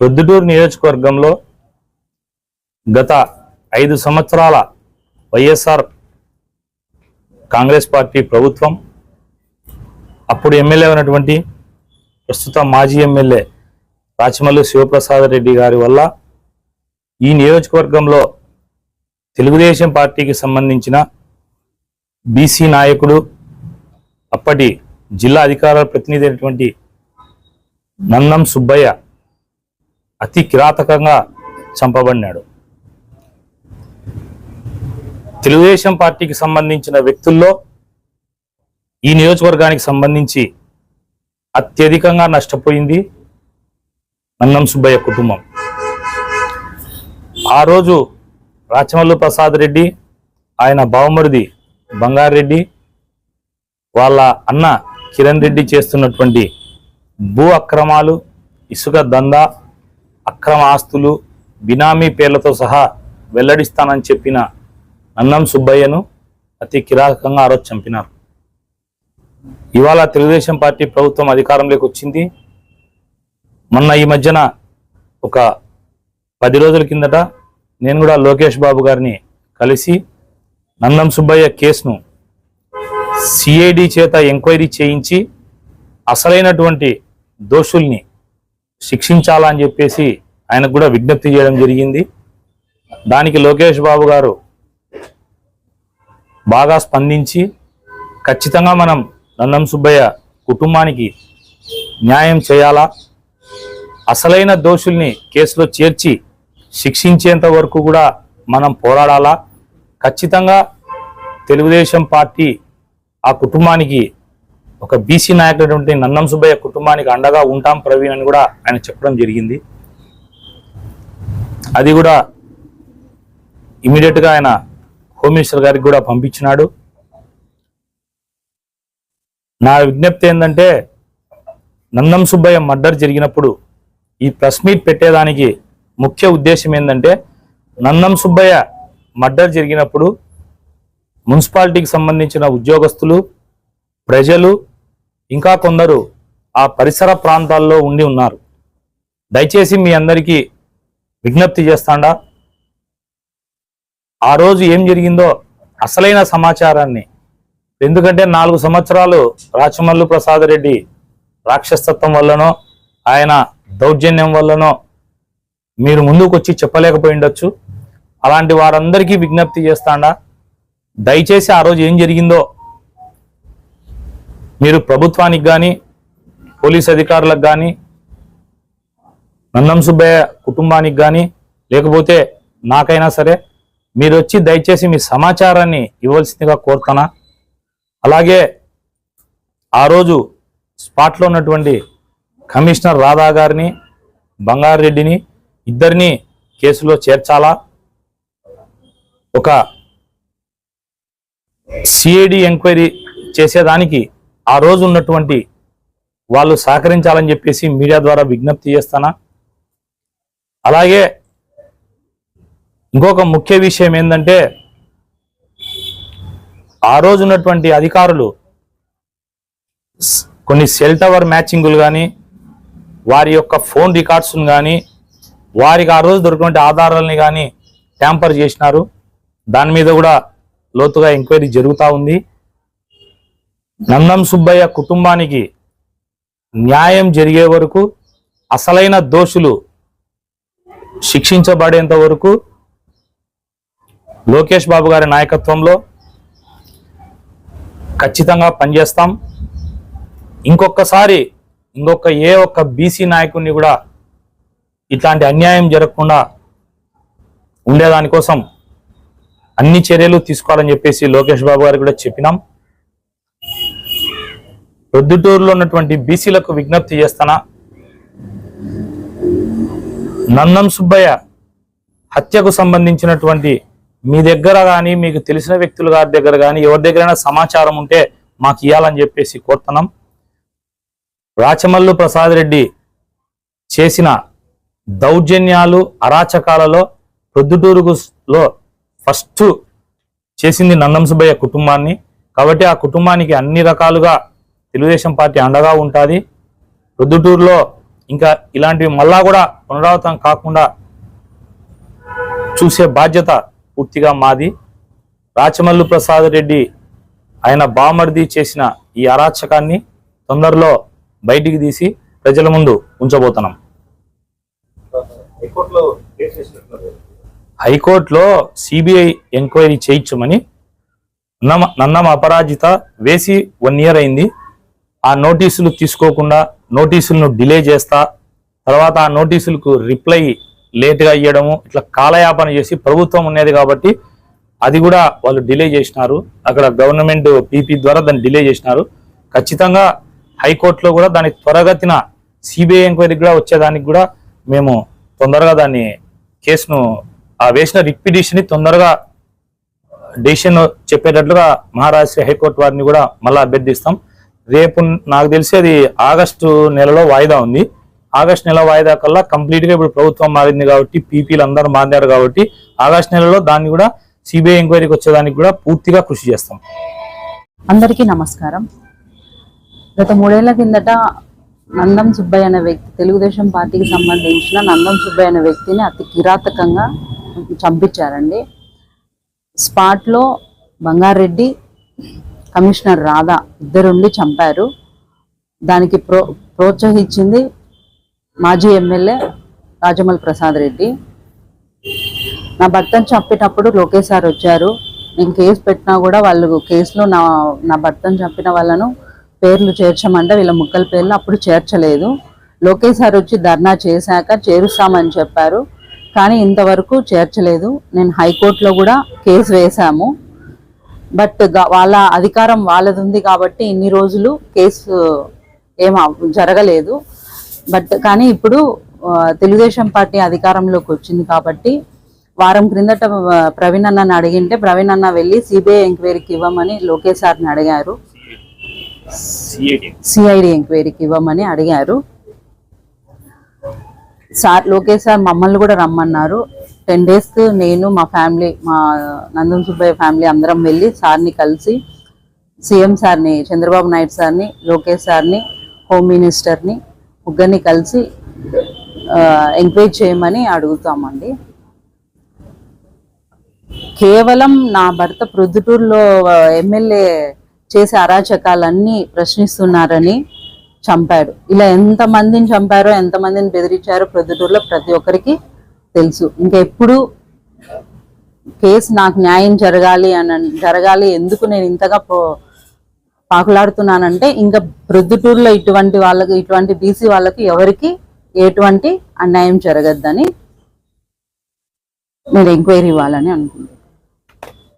ప్రొద్దుటూరు నియోజకవర్గంలో గత ఐదు సంవత్సరాల వైఎస్ఆర్ కాంగ్రెస్ పార్టీ ప్రభుత్వం అప్పుడు ఎమ్మెల్యే ఉన్నటువంటి ప్రస్తుత మాజీ ఎమ్మెల్యే రాచమల్లి శివప్రసాద్ రెడ్డి గారి వల్ల ఈ నియోజకవర్గంలో తెలుగుదేశం పార్టీకి సంబంధించిన బీసీ నాయకుడు అప్పటి జిల్లా అధికార ప్రతినిధి అయినటువంటి నన్నం సుబ్బయ్య అతి కిరాతకంగా చంపబడినాడు. తెలుగుదేశం పార్టీకి సంబంధించిన వ్యక్తుల్లో ఈ నియోజకవర్గానికి సంబంధించి అత్యధికంగా నష్టపోయింది నన్నం సుబ్బయ్య కుటుంబం. ఆ రోజు రాచమల్లు ప్రసాద్ రెడ్డి ఆయన బావమరిది బంగారెడ్డి వాళ్ళ అన్న కిరణ్ రెడ్డి చేస్తున్నటువంటి భూ అక్రమాలు ఇసుక దందా అక్రమ ఆస్తులు బినామీ పేర్లతో సహా వెల్లడిస్తానని చెప్పిన అన్నం సుబ్బయ్యను అతి కిరాతకంగా ఆరో చంపినారు. ఇవాళ తెలుగుదేశం పార్టీ ప్రభుత్వం అధికారంలోకి వచ్చింది. మొన్న ఈ మధ్యన ఒక పది రోజుల కిందట నేను కూడా లోకేష్ బాబు గారిని కలిసి నందం సుబ్బయ్య కేసును సిఐడి చేత ఎంక్వైరీ చేయించి అసలైనటువంటి దోషుల్ని శిక్షించాలని చెప్పేసి ఆయనకు కూడా విజ్ఞప్తి చేయడం జరిగింది. దానికి లోకేష్ బాబు గారు బాగా స్పందించి ఖచ్చితంగా మనం నందం సుబ్బయ్య కుటుంబానికి న్యాయం చేయాలా? అసలైన దోషుల్ని కేసులో చేర్చి శిక్షించేంత వరకు కూడా మనం పోరాడాలా? ఖచ్చితంగా తెలుగుదేశం పార్టీ ఆ కుటుంబానికి ఒక బీసీ నాయకుడైనటువంటి నన్నం సుబ్బయ్య కుటుంబానికి అండగా ఉంటాం ప్రవీణ్ అని కూడా ఆయన చెప్పడం జరిగింది. అది కూడా ఇమీడియట్గా ఆయన హోమ్ మినిస్టర్ గారికి కూడా పంపించినాడు. నా విజ్ఞప్తి ఏంటంటే నందం సుబ్బయ్య మర్డర్ జరిగినప్పుడు ఈ ప్రెస్ మీట్ పెట్టేదానికి ముఖ్య ఉద్దేశం ఏంటంటే నందం సుబ్బయ్య మర్డర్ జరిగినప్పుడు మున్సిపాలిటీకి సంబంధించిన ఉద్యోగస్తులు ప్రజలు ఇంకా కొందరు ఆ పరిసర ప్రాంతాల్లో ఉండి ఉన్నారు. దయచేసి మీ అందరికీ విజ్ఞప్తి చేస్తాడా? ఆ రోజు ఏం జరిగిందో అసలైన సమాచారాన్ని. ఎందుకంటే నాలుగు సంవత్సరాలు రాచమల్లు ప్రసాద్ రెడ్డి రాక్షసత్వం వల్లనో ఆయన దౌర్జన్యం వల్లనో మీరు ముందుకు వచ్చి చెప్పలేకపోయి ఉండొచ్చు అలాంటి వారందరికీ విజ్ఞప్తి చేస్తాడా? దయచేసి ఆ రోజు ఏం జరిగిందో మీరు ప్రభుత్వానికి కానీ పోలీస్ అధికారులకు కానీ నందం సుబ్బయ్య కుటుంబానికి కానీ లేకపోతే నాకైనా సరే మీరు వచ్చి దయచేసి మీ సమాచారాన్ని ఇవ్వాల్సిందిగా కోరుతానా అలాగే ఆ రోజు స్పాట్లో ఉన్నటువంటి కమిషనర్ రాధా గారిని బంగారెడ్డిని ఇద్దరిని కేసులో చేర్చాలా? ఒక సిఐడి ఎంక్వైరీ చేసేదానికి ఆ రోజు ఉన్నటువంటి వాళ్ళు సహకరించాలని చెప్పేసి మీడియా ద్వారా విజ్ఞప్తి చేస్తానా? అలాగే ఇంకొక ముఖ్య విషయం ఏంటంటే ఆ రోజు ఉన్నటువంటి అధికారులు కొన్ని సెల్ టవర్ మ్యాచింగులు కానీ వారి యొక్క ఫోన్ రికార్డ్స్ను కానీ వారికి ఆ రోజు దొరికినటువంటి ఆధారాలని కానీ ట్యాంపర్ చేసినారు. దాని మీద కూడా లోతుగా ఎంక్వైరీ జరుగుతూ ఉంది. నందం సుబ్బయ్య కుటుంబానికి న్యాయం జరిగే వరకు అసలైన దోషులు శిక్షించబడేంత వరకు లోకేష్ బాబు గారి నాయకత్వంలో ఖచ్చితంగా పనిచేస్తాం. ఇంకొకసారి ఇంకొక ఏ ఒక్క బీసీ నాయకుడిని కూడా ఇట్లాంటి అన్యాయం జరగకుండా ఉండేదానికోసం అన్ని చర్యలు తీసుకోవాలని చెప్పేసి లోకేష్ బాబు గారికి కూడా చెప్పినాం. ప్రొద్దుటూరులో ఉన్నటువంటి బీసీలకు విజ్ఞప్తి చేస్తానా నందం సుబ్బయ్య హత్యకు సంబంధించినటువంటి మీ దగ్గర కానీ మీకు తెలిసిన వ్యక్తుల గారి దగ్గర కానీ ఎవరి దగ్గరైనా సమాచారం ఉంటే మాకు ఇవ్వాలని చెప్పేసి కోరుతున్నాం. రాచమల్లు ప్రసాద్ రెడ్డి చేసిన దౌర్జన్యాలు అరాచకాలలో ప్రొద్దుటూరులో ఫస్ట్ చేసింది నందం సుబ్బయ్య కుటుంబాన్ని. కాబట్టి ఆ కుటుంబానికి అన్ని రకాలుగా తెలుగుదేశం పార్టీ అండగా ఉంటుంది. ప్రొద్దుటూరులో ఇంకా ఇలాంటివి మళ్ళా కూడా పునరావృతం కాకుండా చూసే బాధ్యత పూర్తిగా మాది. రాచమల్లు ప్రసాద్ రెడ్డి ఆయన బామర్ది చేసిన ఈ అరాచకాన్ని తొందరలో బయటికి తీసి ప్రజల ముందు ఉంచబోతున్నాం. హైకోర్టులో సిబిఐ ఎంక్వైరీ చేయించమని నన్నమ అపరాజిత వేసి వన్ ఇయర్ అయింది. ఆ నోటీసులు తీసుకోకుండా నోటీసులను డిలే చేస్తా తర్వాత ఆ నోటీసులకు రిప్లై లేట్గా ఇవ్వడము ఇట్లా కాలయాపన చేసి ప్రభుత్వం ఉన్నది కాబట్టి అది కూడా వాళ్ళు డిలే చేసినారు. అక్కడ గవర్నమెంట్ పీపీ ద్వారా దాన్ని డిలే చేసినారు. ఖచ్చితంగా హైకోర్టులో కూడా దాని త్వరగతిన సిబిఐ ఎంక్వైరీకి కూడా వచ్చేదానికి కూడా మేము తొందరగా దాన్ని కేసును ఆ వేసిన రిట్ తొందరగా డెసిషన్ చెప్పేటట్లుగా మహారాష్ట్ర హైకోర్టు వారిని కూడా మళ్ళీ అభ్యర్థిస్తాం. రేపు నాకు తెలిసి అది ఆగస్టు నెలలో వాయిదా ఉంది. ఆగస్ట్ నెల వాయిదా కల్లా కంప్లీట్గా ఇప్పుడు ప్రభుత్వం మారింది కాబట్టి పీపీలు అందరూ మారారు కాబట్టి ఆగస్ట్ నెలలో దాన్ని కూడా సిబిఐ ఎంక్వైరీకి వచ్చేదానికి కూడా పూర్తిగా కృషి చేస్తాం. అందరికీ నమస్కారం. గత మూడేళ్ళ కిందట నందం సుబ్బయ్య అనే వ్యక్తి తెలుగుదేశం పార్టీకి సంబంధించిన నందం సుబ్బయ్య అనే వ్యక్తిని అతి కిరాతకంగా చంపించారండి. స్పాట్లో బంగారెడ్డి కమిషనర్ రాధా ఇద్దరుండి చంపారు. దానికి ప్రో ప్రోత్సహించింది మాజీ ఎమ్మెల్యే రాజమల్ ప్రసాద్ రెడ్డి. నా భర్తను చంపేటప్పుడు లోకేష్ సార్ వచ్చారు. నేను కేసు పెట్టినా కూడా వాళ్ళు కేసులో నా నా భర్తను చంపిన వాళ్ళను పేర్లు చేర్చమంటే వీళ్ళ ముక్కల పేర్లు అప్పుడు చేర్చలేదు. లోకేష్ సార్ వచ్చి ధర్నా చేశాక చేరుస్తామని చెప్పారు. కానీ ఇంతవరకు చేర్చలేదు. నేను హైకోర్టులో కూడా కేసు వేశాము. బట్ వాళ్ళ అధికారం వాళ్ళది ఉంది కాబట్టి ఇన్ని రోజులు కేసు ఏం జరగలేదు. బట్ కానీ ఇప్పుడు తెలుగుదేశం పార్టీ అధికారంలోకి వచ్చింది కాబట్టి వారం క్రిందట ప్రవీణ్ అన్నని అడిగింటే ప్రవీణ్ అన్న వెళ్ళి సిబిఐ ఎంక్వైరీకి ఇవ్వమని లోకేష్ సార్ని అడిగారు. సిఐడి ఎంక్వైరీకి ఇవ్వమని అడిగారు. సార్ లోకేష్ సార్ మమ్మల్ని కూడా రమ్మన్నారు. టెన్ డేస్ నేను మా ఫ్యామిలీ మా నందం సుబ్బయ్య ఫ్యామిలీ అందరం వెళ్ళి సార్ని కలిసి సీఎం సార్ని చంద్రబాబు నాయుడు సార్ని లోకేష్ సార్ని హోమ్ మినిస్టర్ని ముగ్గురిని కలిసి ఎంకరేజ్ చేయమని అడుగుతామండి. కేవలం నా భర్త ప్రొద్దుటూరులో ఎమ్మెల్యే చేసే అరాచకాలన్నీ ప్రశ్నిస్తున్నారని చంపాడు. ఇలా ఎంత మందిని చంపారో ఎంత మందిని బెదిరించారో ప్రొద్దుటూరులో ప్రతి ఒక్కరికి తెలుసు. ఇంకా ఎప్పుడు కేసు నాకు న్యాయం జరగాలి అని జరగాలి ఎందుకు నేను ఇంతగా పో- పాకులాడుతున్నానంటే ఇంకా ప్రొద్దుటూరులో ఇటువంటి వాళ్ళకి ఇటువంటి బీసీ వాళ్ళకి ఎవరికి ఎటువంటి అన్యాయం జరగద్దని నేను ఎంక్వైరీ ఇవ్వాలని అనుకుంటున్నాను.